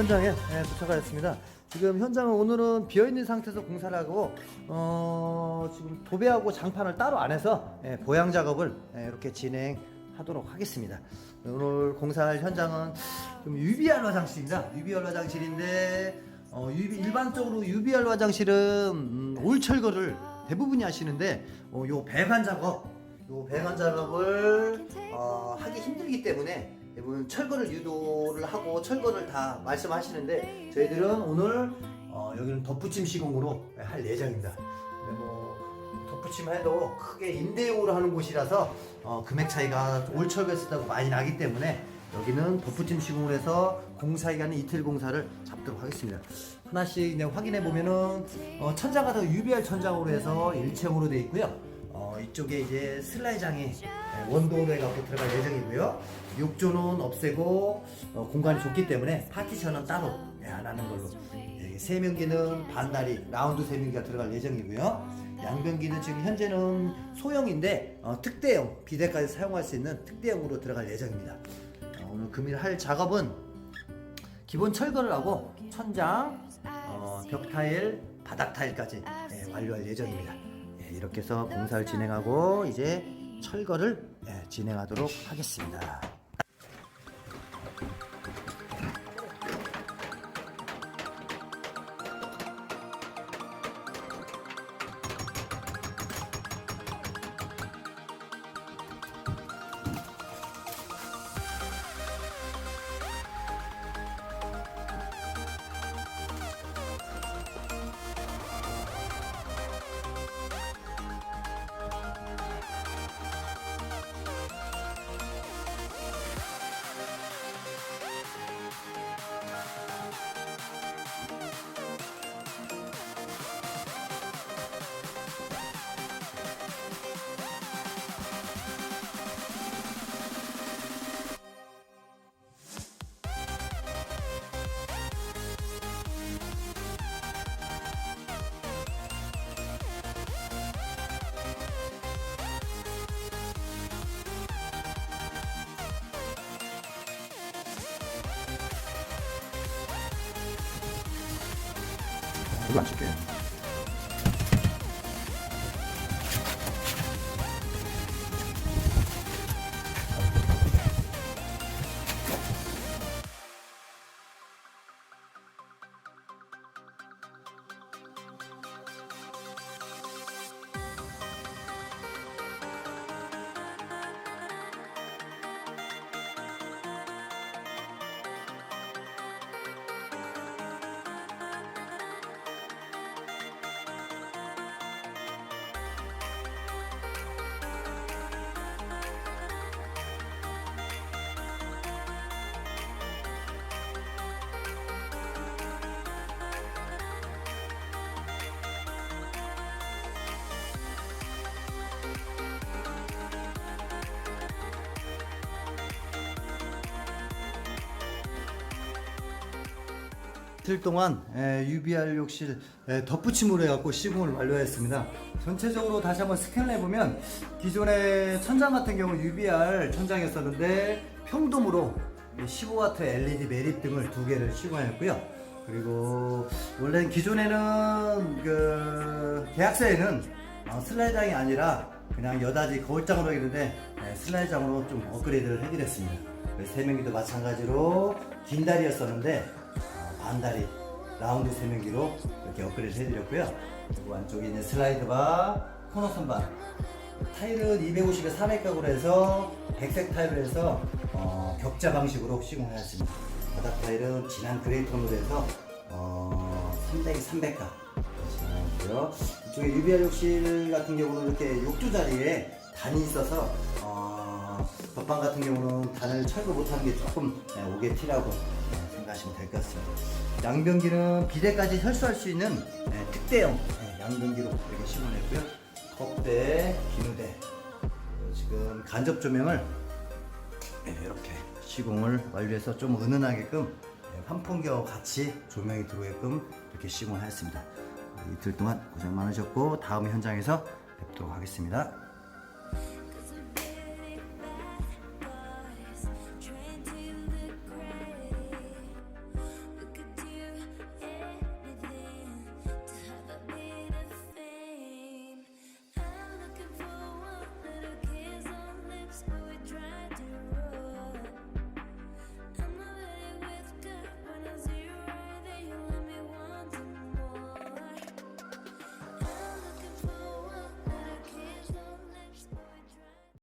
현장에 예, 도착하였습니다. 지금 현장은 오늘은 비어있는 상태에서 공사를 하고 어, 지금 도배하고 장판을 따로 안 해서 예, 보양 작업을 예, 이렇게 진행하도록 하겠습니다. 오늘 공사할 현장은 좀 UBR 화장실입니다. UBR 화장실인데 어, UB, 일반적으로 UBR 화장실은 음, 올 철거를 대부분이 하시는데 어, 요 배관 작업 요 배관 작업을 어, 하기 힘들기 때문에 대부분 철거를 유도를 하고 철거를 다 말씀하시는데 저희들은 오늘 어, 여기는 덧붙임 시공으로 할 예정입니다. 뭐 덧붙임 해도 크게 임대용으로 하는 곳이라서 어, 금액 차이가 올 철거했을 때하고 많이 나기 때문에 여기는 덧붙임 시공을 해서 공사 기간은 이틀 공사를 잡도록 하겠습니다. 하나씩 확인해 보면은 어, 천장 같은 거 UBR 천장으로 해서 일체형으로 되어 있고요. 어, 이쪽에 이제 슬라이장이 네, 원도로 해갖고 들어갈 예정이고요. 욕조는 없애고 어, 공간이 좁기 때문에 파티션은 따로 네, 안 하는 걸로. 네, 세면기는 반다리 라운드 세면기가 들어갈 예정이고요. 양변기는 지금 현재는 소형인데 어, 특대형 비대까지 사용할 수 있는 특대형으로 들어갈 예정입니다. 어, 오늘 금일 할 작업은 기본 철거를 하고 천장, 어, 벽 타일, 바닥 타일까지 예, 완료할 예정입니다. 예, 이렇게 해서 공사를 진행하고 이제 철거를 예, 진행하도록 하겠습니다. 별로 안 칠게 이틀 동안 에, UBR 욕실 에, 덧붙임으로 해갖고 시공을 완료했습니다. 전체적으로 다시 한번 스캔을 해보면 기존의 천장 같은 경우 UBR 천장이었었는데 평동으로 15W LED 매립 등을 두 개를 시공했고요. 그리고 원래 기존에는 그 계약서에는 어, 슬라이장이 아니라 그냥 여다지 거울장으로 했는데 네, 슬라이장으로 좀 업그레이드를 해드렸습니다. 그래서 세면기도 마찬가지로 긴 다리였었는데 어, 반다리 라운드 세면기로 이렇게 업그레이드 해드렸고요. 그리고 안쪽에 있는 슬라이드 바 코너 선반 타일은 250에 400각으로 해서 백색 타일을 해서 어, 격자 방식으로 시공을 하였습니다. 바닥 타일은 진한 그레이 톤으로 해서 어, 300에 300각 시공하고요. 이쪽에 UBR 욕실 같은 경우는 이렇게 욕조 자리에 단이 있어서 어, 덧방 같은 경우는 단을 철거 못하는 게 조금 네, 오게 티라고 네, 생각하시면 될 것 같습니다. 양변기는 비대까지 혈수할 수 있는 네, 특대형 네, 양변기로 이렇게 시공했고요. 컵대, 비누대 지금 간접 조명을 네, 이렇게 시공을 완료해서 좀 은은하게끔 네, 환풍기와 같이 조명이 들어오게끔 이렇게 시공을 하였습니다. 이틀 동안 고생 많으셨고 다음 현장에서 뵙도록 하겠습니다.